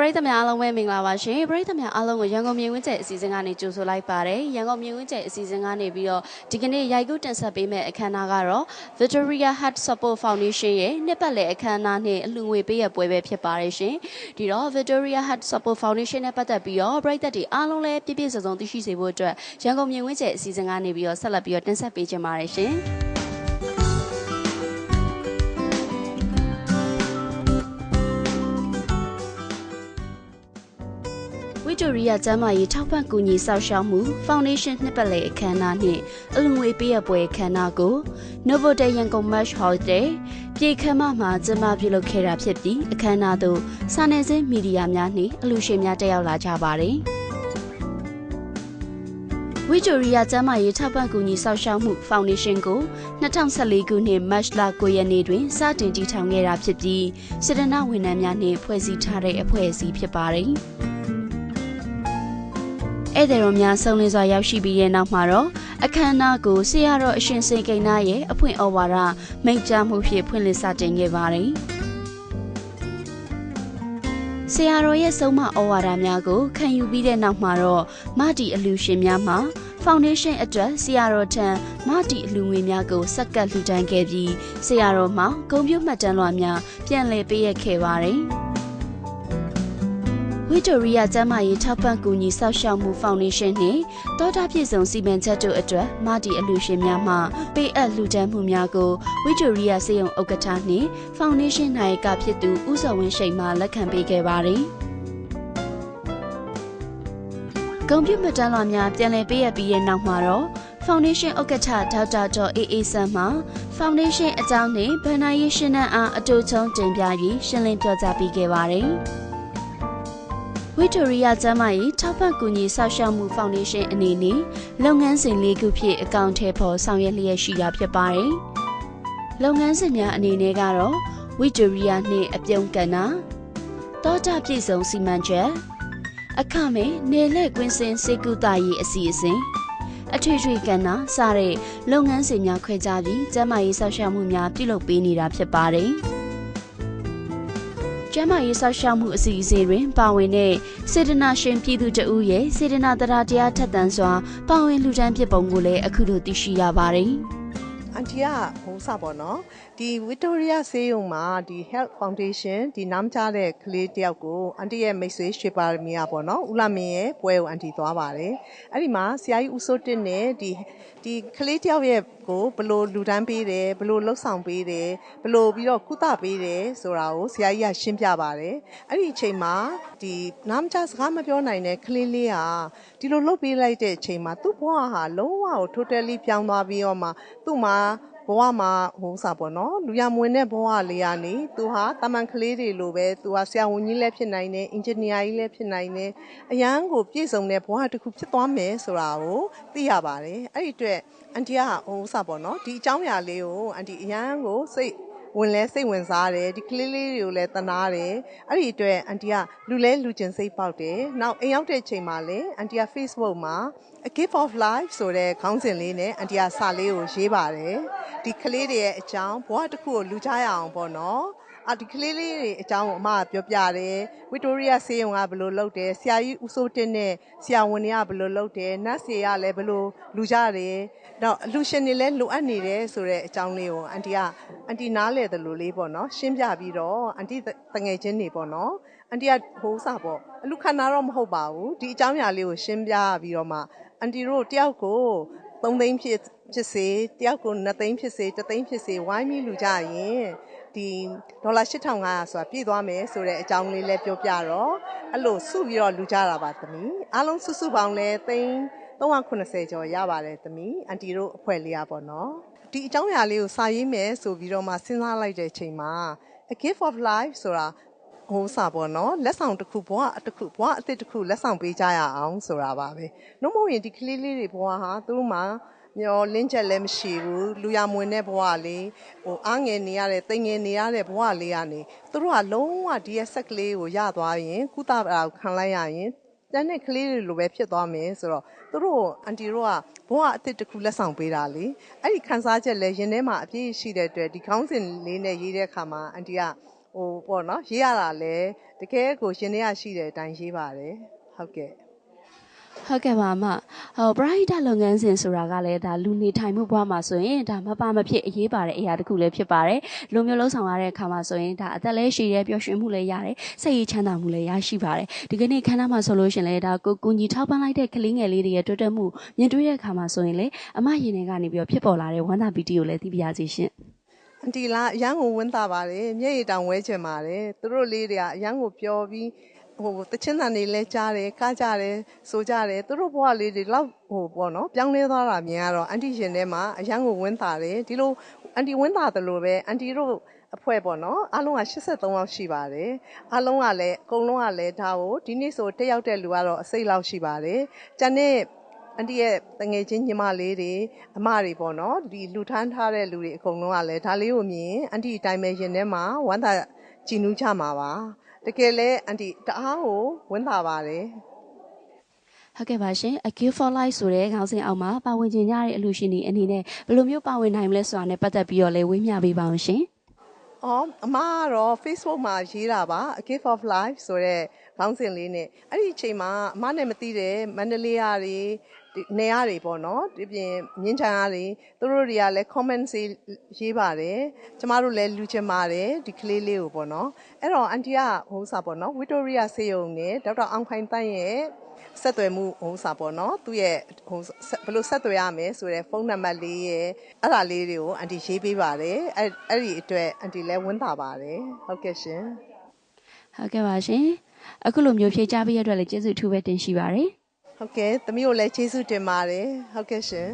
ရိသတ်များအားလုံးပဲမင်္ဂလာပါရှင်ပရိသတ်များအားလုံးကိုရန်ကုန်မြင်ဝင်းကျဲအစီအစဉ်ကနေကြိုဆိုလိုက်ပါတယ်ရန်ကုန်မြင်ဝင်းကျဲအစီအစဉ်ကနေပြီးတော့ဒီကနေ့ရိုက်ကူးတင်ဆက်ပေးမယ့်အခမ်းအနားကတော့ Victoria Heart Support Foundation ရဲ့နှစ်ပတ်လည်အခမ်းအနားနဲ့အလှူငွေပေးရပွဲပဲဖြစ်ပါတယ်ရှင်ဒီတော့ Victoria Heart Support Foundation နဲ့ပတ်သက်ပြီးတော့ပရိသတ်တွေအားလုံးလည်းပြည့်ပြည့်စုံစုံသိရှိစေဖို့အတွက်ရန်ကုန်မြင်ဝင်းကျဲအစီအစဉ်ကနေပြီးတော့ဆက်လက်ပြီးတော့တင်ဆက်ပေးကြပါရရှင် ဝီတိုရီယာကျမ်းမာရေးထောက်ပံ့ကူညီစောင့်ရှောက်မှု Foundation နှစ်ပတ်လည်အခမ်းအနားနှင့်အလူငွေပေးရပွဲအခမ်းအနားကို Novotel ရန်ကုန် Match Hall တွင်ပြည်ခမ်းမမှာကျင်းပပြုလုပ်ခဲ့တာဖြစ်ပြီးအခမ်းအနားသို့စာနယ်ဇင်းမီဒီယာများနှင့်အလူရှင်များတက်ရောက်လာကြပါတယ်။ဝီဂျိုရီယာကျမ်းမာရေးထောက်ပံ့ကူညီစောင့်ရှောက်မှုဖောင်ဒေးရှင်းကို2014ခုနှစ်မတ်လ9ရက်နေ့တွင်စတင်တည်ထောင်ခဲ့တာဖြစ်ပြီးစေတနာဝန်ထမ်းများနှင့်ဖွဲ့စည်းထားတဲ့အဖွဲ့အစည်းဖြစ်ပါတယ်။ ဧည့်သည်တော်များဆုံလင်းစွာရောက်ရှိပြီးတဲ့နောက်မှာတော့အခမ်းအနားကိုဆရာတော်အရှင်စေကိန်းနာရဲ့အဖွင့်ဩဝါဒမိန့်ကြားမှုဖြင့်ဖွင့်လှစ်စတင်ခဲ့ပါတယ်။ဆရာတော်ရဲ့ဆုံးမဩဝါဒများကိုခံယူပြီးတဲ့နောက်မှာတော့မတီအလူရှင်များမှဖောင်ဒေးရှင်းအတွက်ဆရာတော်ထံမတီအလူငွေများကိုစက္ကပ်လှူဒန်းခဲ့ပြီးဆရာတော်မှဂုံပြုမှတ်တမ်းလွှာများပြန်လည်ပေးရခဲ့ပါတယ်။ ဝီတိုရီယာကျမ်းမာရေးထောက်ပံ့ကူညီစောင့်ရှောက်မှုဖောင်ဒေးရှင်းနှင့်တောတာပြည်စုံစီမံချက်တို့အတွက်မာတီအလူရှင်များမှပေးအပ်လှူဒန်းမှုများကိုဝီတိုရီယာစေယုံဥက္ကဋ္ဌနှင့်ဖောင်ဒေးရှင်းနိုင်ကဖြစ်သူဦးစောဝင်းရှိန်မှလက်ခံပေးခဲ့ပါတယ်။ဂုံပြမတန်းလွာများပြန်လည်ပေးရပြီးတဲ့နောက်မှာတော့ Foundation ဥက္ကဋ္ဌဒေါက်တာကျော်အေးအေးဆန်းမှ Foundation အကြောင်းနှင့်ဗန္နာရေးရှင်းနှံအားအတူချုံတင်ပြပြီးရှင်းလင်းပြောကြားပေးခဲ့ပါတယ်။ ဝီတိုရီယာကျမ်းမာရေးထောက်ပံ့ကူညီဆောက်ရှောက်မှုဖောင်ဒေးရှင်းအနေနဲ့လုပ်ငန်းစဉ်လေးခုဖြင့်အကောင့်ထဲပေါ်ဆောင်ရွက်လျက်ရှိတာဖြစ်ပါတယ်။လုပ်ငန်းစဉ်များအနေနဲ့ကတော့ဝီတိုရီယာနှင့်အပြုံးကန်နာတောကြပြည့်စုံစီမံချက်အခမဲ့နေလက်ကွင်းစင်စေကုသရေးအစီအစဉ်အထွေထွေကဏ္ဍစတဲ့လုပ်ငန်းစဉ်များခွဲခြားပြီးကျန်းမာရေးဆောက်ရှောက်မှုများပြုလုပ်ပေးနေတာဖြစ်ပါတယ်။ ကျန်းမာရေးဆောက်ရှောက်မှုအစီအစဉ်တွင်ပါဝင်တဲ့စေတနာရှင်ပြည်သူတဦးရဲ့စေတနာတရားတရားထက်သန်စွာပါဝင်လှူဒန်းဖြစ်ပုံကိုလည်းအခုလိုသိရှိရပါတယ်။အန်တီကဟိုစပေါ့နော်ဒီဝီတိုရီယာဆေးရုံမှာဒီ Health Foundation ဒီနားမကျတဲ့ကလေးတယောက်ကိုအန်တီရဲ့မိတ်ဆွေရွှေပါရမီယာပေါ့နော်ဦးလာမင်းရဲ့ပွဲကိုအန်တီသွားပါတယ်အဲ့ဒီမှာဆရာကြီးဦးစိုးတင့်နဲ့ဒီဒီကလေးတယောက်ရဲ့ကိုဘလို့လူတန်းပေးတယ်ဘလို့လှုပ်ဆောင်ပေးတယ်ဘလို့ပြီးတော့ကုသပေးတယ်ဆိုတာကိုဆရာကြီးကရှင်းပြပါတယ်အဲ့ဒီအချိန်မှာဒီနားမကျစကားမပြောနိုင်တဲ့ကလေးလေးဟာဒီလိုလှုပ်ပေးလိုက်တဲ့အချိန်မှာသူ့ဘဝဟာလုံးဝကို totally ပြောင်းသွားပြီးတော့မှသူ့မှာ ဘဝမှာဟိုစားပေါ့နော်လူရမွေတဲ့ဘဝလေးကနေသူဟာတာမန်ကလေးတွေလိုပဲသူဟာဆရာဝန်ကြီးလည်းဖြစ်နိုင်တယ်အင်ဂျင်နီယာကြီးလည်းဖြစ်နိုင်တယ်အရန်ကိုပြည့်စုံတဲ့ဘဝတစ်ခုဖြစ်သွားမယ်ဆိုတာကိုသိရပါတယ်အဲ့ဒီအတွက်အန်တီကဟိုစားပေါ့နော်ဒီအကြောင်းအရာလေးကိုအန်တီအရန်ကိုစိတ် ဝင်လဲစိတ်ဝင်စားတယ်ဒီကလေးလေးတွေကိုလည်းတနာတယ်အဲ့ဒီအတွက်အန်တီကလူလဲလူကျင်စိတ်ပေါက်တယ်နောက်အိမ်ရောက်တဲ့ချိန်မှာလည်းအန်တီက Facebook မှာ a gift of life ဆိုတဲ့ခေါင်းစဉ်လေးနဲ့အန်တီကစာလေးကိုရေးပါတယ်ဒီကလေးတွေရဲ့အကြောင်းဘဝတစ်ခုကိုလူချရအောင်ပေါ့နော် အဒီကလေးလေးတွေအကြောင်းကိုအမကပြောပြတယ်ဝီတိုရီယာဆေးရုံကဘယ်လိုလုပ်တယ်ဆရာကြီးဦးစိုးတင်နဲ့ဆရာဝန်တွေကဘယ်လိုလုပ်တယ်နတ်ဆေကလည်းဘယ်လိုလူကြတယ်တော့အလူရှင်တွေလည်းလိုအပ်နေတယ်ဆိုတဲ့အကြောင်းလေးကိုအန်တီကအန်တီနားလေတယ်လို့လေးပေါ့နော်ရှင်းပြပြီးတော့အန်တီတငယ်ချင်းတွေပေါ့နော်အန်တီကဟိုးစားပေါ့အလူခန္ဓာတော့မဟုတ်ပါဘူးဒီအကြောင်းအရာလေးကိုရှင်းပြပြီးတော့မှအန်တီတို့တယောက်ကို3သိန်းဖြစ်ဖြစ်စေတယောက်ကို2သိန်းဖြစ်စေ3သိန်းဖြစ်စေဝိုင်းပြီးလူကြရင် ဒီဒေါ်လာ8500ဆိုတာပြည့်သွားမယ်ဆိုတဲ့အကြောင်းလေးလည်းပြောပြတော့အဲ့လိုစုပြီးတော့လူကြတာပါသမီးအားလုံးစုစုပေါင်းလဲသိန်း380ကျော်ရပါတယ်သမီးအန်တီတို့အဖွဲ့လေးอ่ะပေါ့နော်ဒီအကြောင်းအရာလေးကိုစာရေးမယ်ဆိုပြီးတော့မှစဉ်းစားလိုက်တဲ့အချိန်မှာ a gift of life ဆိုတာဟိုစာပေါ့နော်လက်ဆောင်တစ်ခုဘဝတစ်ခုဘဝအသစ်တစ်ခုလက်ဆောင်ပေးကြရအောင်ဆိုတာပါပဲနှုတ်မဟုတ်ရင်ဒီကလေးလေးတွေဘဝဟာသူတို့မှာ မျောလင်းချက်လည်းမရှိဘူးလူရမွင်တဲ့ဘဝလေးဟိုအားငယ်နေရတဲ့တိမ်ငယ်နေရတဲ့ဘဝလေးကနေသူတို့ကလုံးဝဒီရဲ့ဆက်ကလေးကိုရသွားရင်ကုသတာကိုခံလိုက်ရရင်တန်းတဲ့ကလေးတွေလိုပဲဖြစ်သွားမယ်ဆိုတော့သူတို့အန်တီတို့ကဘဝအစ်စ်တစ်ခုလက်ဆောင်ပေးတာလေအဲ့ဒီခန်းစားချက်လည်းရင်ထဲမှာအပြည့်ရှိတဲ့အတွက်ဒီခေါင်းစဉ်လေးနဲ့ရေးတဲ့အခါမှာအန်တီကဟိုပေါ့နော်ရေးရတာလဲတကယ်ကိုရှင်တွေကရှိတဲ့အတိုင်းရေးပါတယ်ဟုတ်ကဲ့ ဟုတ်ကဲ့ပါအမဟိုပရိုက်တာလုပ်ငန်းစဉ်ဆိုတာကလည်းဒါလူနေထိုင်မှုဘဝမှာဆိုရင်ဒါမပါမဖြစ်အရေးပါတဲ့အရာတစ်ခုလည်းဖြစ်ပါတယ်လူမျိုးလုံးဆောင်ရတဲ့အခါမှာဆိုရင်ဒါအသက်လည်းရှည်တယ်ပျော်ရွှင်မှုလည်းရတယ်စိတ်ရည်ချမ်းသာမှုလည်းရရှိပါတယ်ဒီကနေ့ခန်းသားမှာဆိုလို့ရှရင်လေဒါကိုကူညီထောက်ပံ့လိုက်တဲ့ကလေးငယ်လေးတွေရဲ့တိုးတက်မှုမြင်တွေ့တဲ့အခါမှာဆိုရင်လေအမရင်ထဲကနေပြီးတော့ဖြစ်ပေါ်လာတဲ့ဝမ်းသာပီတီကိုလည်းသိပြရစီရှင်အန်တီလာအရန်ကိုဝင်းတာပါတယ်မျက်ရည်တောင်ဝဲချင်ပါတယ်သူတို့လေးတွေကအရန်ကိုပျော်ပြီး ဟိုတချင်းတန်တွေလဲကြားတယ်ကားကြတယ်ဆိုကြတယ်သူတို့ဘဝလေးတွေလောက်ဟိုပေါ့နော်ပြောင်းလဲသွားတာမြင်ရတော့အန်တီရှင်ထဲမှာအရန်ကိုဝင်းတာတယ်ဒီလိုအန်တီဝင်းတာတယ်လို့ပဲအန်တီတို့အဖွဲ့ပေါ့နော်အားလုံးက83ယောက်ရှိပါတယ်အားလုံးကလည်းအကုန်လုံးကလည်းဒါကိုဒီနေ့ဆိုတက်ရောက်တဲ့လူကတော့အစိတ်လောက်ရှိပါတယ်ကျန်တဲ့အန်တီရဲ့တငယ်ချင်းညီမလေးတွေအမတွေပေါ့နော်ဒီလူထမ်းထားတဲ့လူတွေအကုန်လုံးကလည်းဒါလေးကိုမြင်အန်တီအတိုင်းပဲရင်ထဲမှာဝမ်းသာကြည်နူးကြမှာပါ တကယ်လဲအန်တီတအားကိုဝမ်းသာပါတယ်ဟုတ်ကဲ့ပါရှင်။ A Gift for Life ဆိုတဲ့ခေါင်းစဉ်အောက်မှာပါဝင်ခြင်းကြတဲ့အလူရှင်တွေအနေနဲ့ဘယ်လိုမျိုးပါဝင်နိုင်မလဲဆိုတာနဲ့ပတ်သက်ပြီးတော့လည်းဝေးမျှပေးပါအောင်ရှင်အော်အမကတော့ Facebook မှာရေးတာပါ A Gift of Life ဆိုတဲ့ခေါင်းစဉ်လေးနဲ့အဲ့ဒီအချိန်မှာအမနဲ့မသိတဲ့မန္တလေးရတွေဒီ နေရတွေပေါ့နော်ဒီပြင်မြင်းချံရတွေသူတို့တွေကလည်း comment စီရေးပါတယ်ကျမတို့လည်းလူချင်ပါတယ်ဒီကလေးလေးကိုပေါ့နော်အဲ့တော့အန်တီကဟိုစားပေါ့နော်ဝီတိုရီယာဆေးရုံနဲ့ဒေါက်တာအောင်ခိုင်တန်းရဲ့ဆက်သွယ်မှုဟိုစားပေါ့နော်သူ့ရဲ့ဟိုဘယ်လိုဆက်သွယ်ရမလဲဆိုတဲ့ဖုန်းနံပါတ်လေးရဲ့အဲ့ဒါလေးတွေကိုအန်တီရေးပေးပါတယ်အဲ့အဲ့ဒီအတွက်အန်တီလည်းဝန်းတာပါတယ်ဟုတ်ကဲ့ရှင်။ဟုတ်ကဲ့ပါရှင်။အခုလိုမျိုးဖြေချပေးရတဲ့အတွက်လည်းကျေးဇူးအထူးပဲတင်ရှိပါတယ်။ ဟုတ်ကဲ့သမီးကိုလည်းကျေးဇူးတင်ပါတယ်ဟုတ်ကဲ့ရှင်